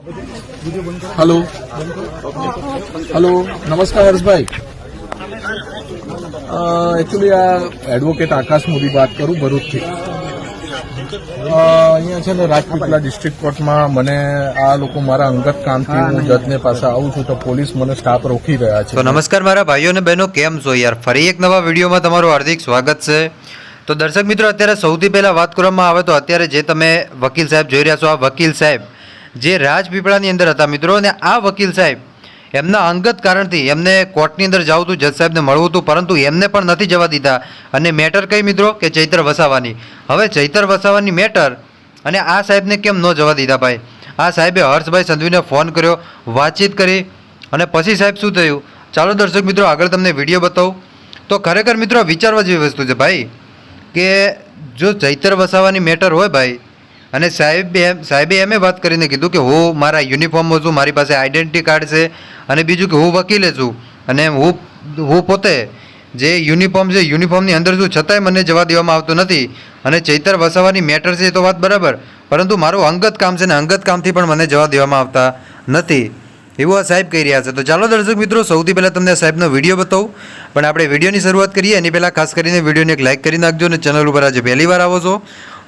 Hello. Hello. નમસ્કાર Harshbhai. Actually આ advocate આકાશ મોદી વાત કરું ભરૂચથી. અહીંયા છે ને રાજપીપલા ડિસ્ટ્રિક્ટ કોર્ટમાં મને આ લોકો મારા અંગત કામથી હું જજને પાસે આવું છું તો પોલીસ મને સ્ટાફ રોકી રહ્યા છે. તો નમસ્કાર મારા ભાઈઓ અને બહેનો, કેમ છો યાર? ફરી એક નવા વિડીયોમાં તમારું હાર્દિક સ્વાગત છે. તો દર્શક મિત્રો, અત્યારે સૌથી પહેલા વાત કરવામાં આવે તો અત્યારે જે તમે વકીલ સાહેબ જોઈ રહ્યા છો, આ વકીલ સાહેબ જે રાજપીપળાની અંદર હતા. મિત્રો, અને આ વકીલ સાહેબ એમના અંગત કારણથી એમને કોર્ટની અંદર જવું હતું, જજ સાહેબને મળવું હતું, પરંતુ એમને પણ નથી જવા દીધા. અને મેટર કઈ મિત્રો? કે ચૈત્ર વસાવાની. હવે ચૈત્ર વસાવાની મેટર અને આ સાહેબને કેમ ન જવા દીધા ભાઈ? આ સાહેબે હર્ષભાઈ સંધવીને ફોન કર્યો, વાતચીત કરી અને પછી સાહેબ શું થયું? ચાલો દર્શક મિત્રો, આગળ તમને વીડિયો બતાવું. તો ખરેખર મિત્રો, વિચારવા જેવી વસ્તુ છે ભાઈ, કે જો ચૈત્ર વસાવાની મેટર હોય ભાઈ અને સાહેબ સાહેબે એમ વાત કરીને કીધું કે હું મારા યુનિફોર્મમાં છું, મારી પાસે આઈડેન્ટિટી કાર્ડ છે અને બીજું કે હું વકીલે છું. અને હું હું પોતે જે યુનિફોર્મ છે યુનિફોર્મની અંદર છું, છતાંય મને જવા દેવામાં આવતું નથી. અને ચૈતર વસાવાની મેટર છે એ તો વાત બરાબર, પરંતુ મારું અંગત કામ છે ને અંગત કામથી પણ મને જવા દેવામાં આવતા નથી. એવું આ સાહેબ કહી રહ્યા છે. તો ચાલો દર્શક મિત્રો, સૌથી પહેલાં તમને સાહેબનો વીડિયો બતાવું. પણ આપણે વિડીયોની શરૂઆત કરીએ. એની પહેલાં ખાસ કરીને વિડીયોને એક લાઇક કરી નાખજો અને ચેનલ ઉપર આજે પહેલી વાર આવો છો.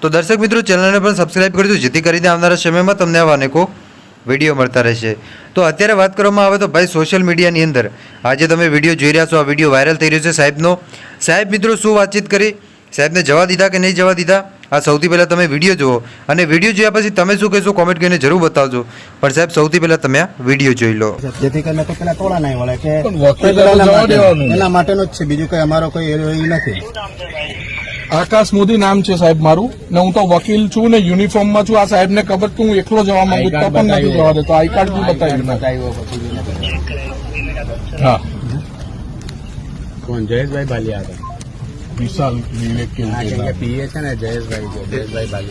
તો દર્શક મિત્રો ચેનલને પણ સબસ્ક્રાઈબ કરજો જેથી કરીને આવનારા સમયમાં તમને આવા અનેકો વીડિયો મળતા રહેશે. તો અત્યારે વાત કરવામાં આવે તો ભાઈ સોશિયલ મીડિયાની અંદર. આજે તમે વીડિયો જોઈ રહ્યા છો આ વીડિયો વાયરલ થઈ રહ્યો છે સાહેબનો. સાહેબ મિત્રો શું વાતચીત કરી? સાહેબને જવા દીધા કે નહીં જવા દીધા? આ સૌથી પહેલાં તમે વીડિયો જુઓ. અને વીડિયો જોયા પછી તમે શું કહેશો? કોમેન્ટ કરીને જરૂર બતાવજો. પણ સાહેબ સૌથી પહેલાં તમે આ વીડિયો જોઈ લો. જેથી કરીને તો પેલા ટોળા નહીં વળે કે એના માટેનો જ છે. બીજું કઈ અમારો કોઈ એ નથી. આકાશ મોદી નામ છે સાહેબ મારું. ને હું તો વકીલ છું ને યુનિફોર્મમાં છું. આ સાહેબને ખબર કે હું એકલો જવા માંગુ તો પણ નથી જવા દેતો. આઈ કાર્ડ બી બતાવ્યું નથી. બતાવ્યો. પછી બી નથી. હા. કોણ? જયેશભાઈ બાલિયા હતા. વિશાલ વિવેક. પીએ છે ને જયેશભાઈ જયેશભાઈ બાલિયા